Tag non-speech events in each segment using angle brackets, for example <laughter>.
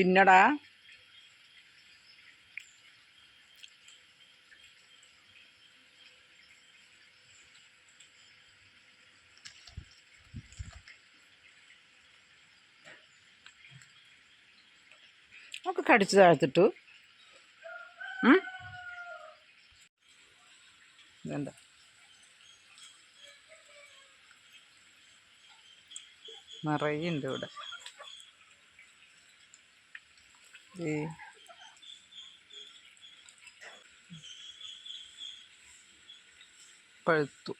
തിന്നടാ ഒക്കെ കടിച്ചു താഴ്ത്തിട്ടു? ഇതെന്താ നിറയുണ്ട് ഇവിടെ. പഴുത്തു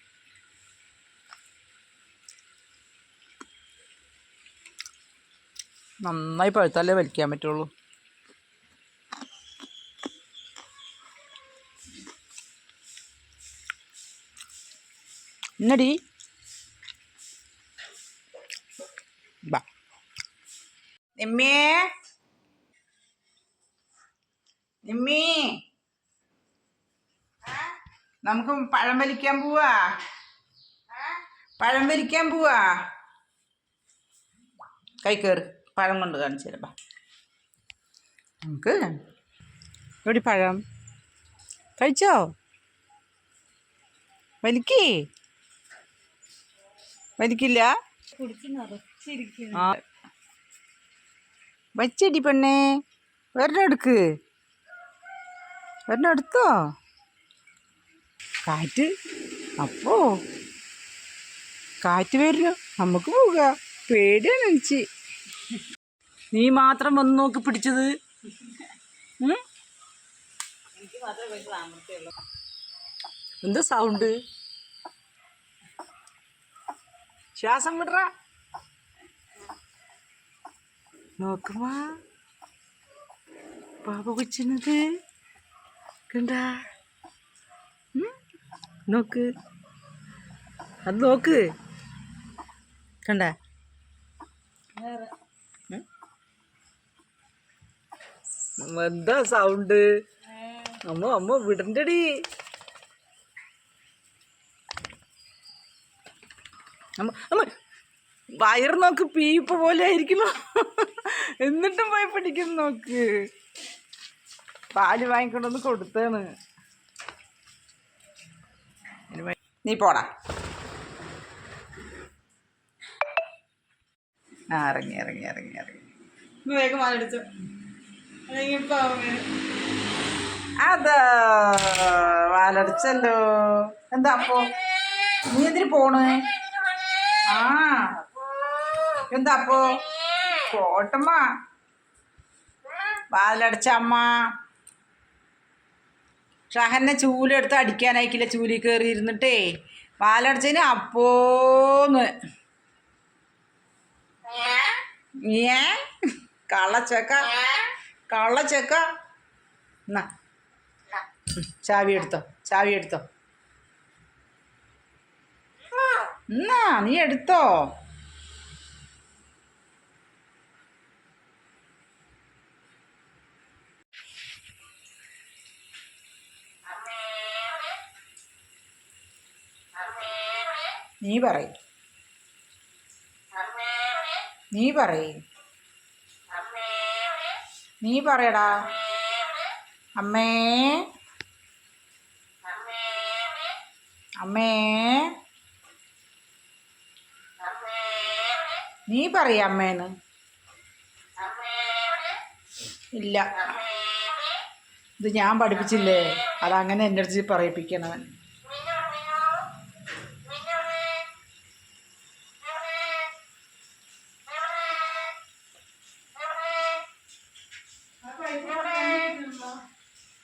നന്നായി പഴുത്താലേ വലിക്കാൻ പറ്റുള്ളൂ എന്നടി ബാ നിമ്മേ നിമ്മി. നമുക്ക് പഴം വലിക്കാൻ പോവാ. പഴം വലിക്കാൻ പോവാ. കൈ കയറി പഴം കൊണ്ട് കാണിച്ചു തരാം നമുക്ക് എവിടെ പഴം. കഴിച്ചോ? വലിക്കേ. വലിക്കില്ല? വച്ചടി പെണ്ണേ. വേറെ എടുക്ക്. ഒരെണ്ണം എടുത്തോ കാറ്റ്. അപ്പോ കാറ്റ് വരുന്നു നമുക്ക് പോവുക പേടിയാണ് എനിക്ക്. നീ മാത്രം വന്ന് നോക്കി പിടിച്ചത്? എന്താ സൗണ്ട് ശ്വാസം വിടറ നോക്കുമാ പാപ കൊച്ചിനത്. കണ്ട നോക്ക്. അത് നോക്ക്. കണ്ട? എന്താ സൗണ്ട് അമ്മ അമ്മ വിടണ്ടടി. അമ്മ അമ്മ വയറ് നോക്ക് പീപ്പ പോലെ ആയിരിക്കുന്നു. <laughs> എന്നിട്ടും പോയി പിടിക്കുന്നു നോക്ക്. പാൽ വാങ്ങിക്കൊണ്ടൊന്ന് കൊടുത്താണ് ഇനി നീ പോടാ. ആ ഇറങ്ങി ഇറങ്ങി ഇറങ്ങി ഇറങ്ങി. വേഗം അതാ വാലടിച്ചല്ലോ എന്താ അപ്പോ? നീ എന്തിനു പോണ്? ആ. എന്താ അപ്പോ? പോട്ടമ്മ. വാലടിച്ച അമ്മ. ഷഹന്നെ ചൂലെടുത്ത് അടിക്കാനായിക്കില്ല ചൂലി കയറി ഇരുന്നിട്ടേ. പാലടച്ചതിന് അപ്പോന്ന് ഏ? കള്ളച്ചക്ക? കള്ളച്ചക്ക? ചാവി എടുത്തോ ചാവി എടുത്തോ. എന്നാ നീ എടുത്തോ. നീ പറയും. നീ പറയും. നീ പറയടാ. അമ്മേ. അമ്മേ. നീ പറയ അമ്മേന്ന്. ഇല്ല. ഇത് ഞാൻ പഠിപ്പിച്ചില്ലേ? അതങ്ങനെ അടുത്ത് പറയിപ്പിക്കണവൻ.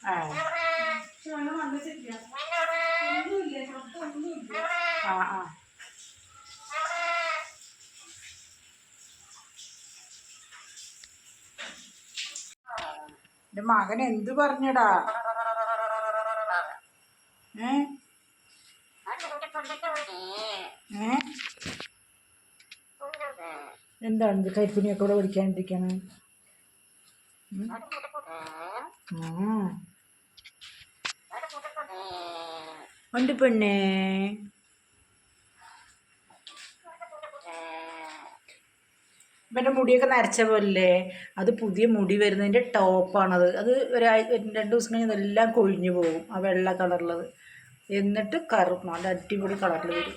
ആ. ആ എന്റെ മകൻ എന്ത് പറഞ്ഞടാ? ഏ? ഏ? എന്താണ് കരിപ്പുണിയൊക്കെ ഇവിടെ പഠിക്കാണ്ടിരിക്കണേ ഉണ്ട് പെണ്ണേ? ഇവന്റെ മുടിയൊക്കെ നരച്ച പോലെ അത് പുതിയ മുടി വരുന്നതിന്റെ ടോപ്പാണത് അത് ഒരാഴ്ച രണ്ട് ദിവസം കഴിഞ്ഞ് എല്ലാം കൊഴിഞ്ഞു പോകും ആ വെള്ള കളറുള്ളത് എന്നിട്ട് കറുപ്പ് നല്ല അടിപൊളി കളറിൽ വരും.